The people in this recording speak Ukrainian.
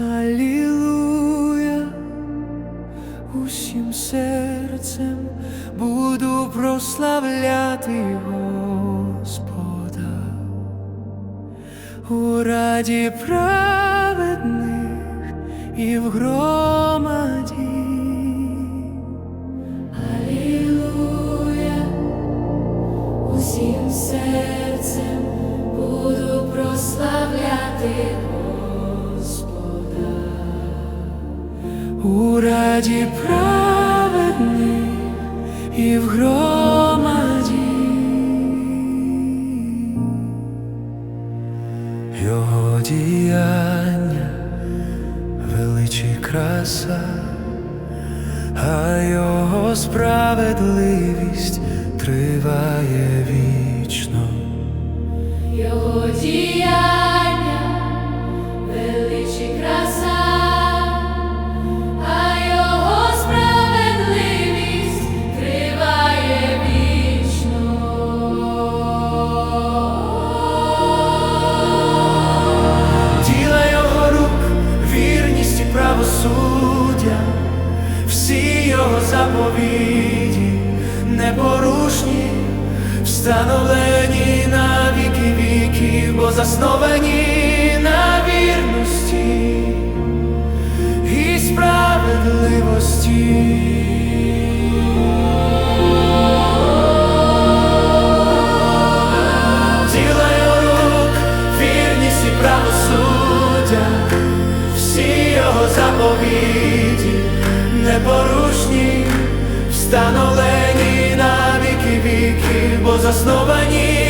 Алілуя, усім серцем буду прославляти Господа. У раді праведних і в громаді. Алілуя, усім серцем буду прославляти У раді праведних і в громаді Його діяння, величі краса, а його справедливість триває вічно. Його діяння, заповіді непорушні, встановлені на віки віки, бо засновані встановлені на віки віки, бо засновані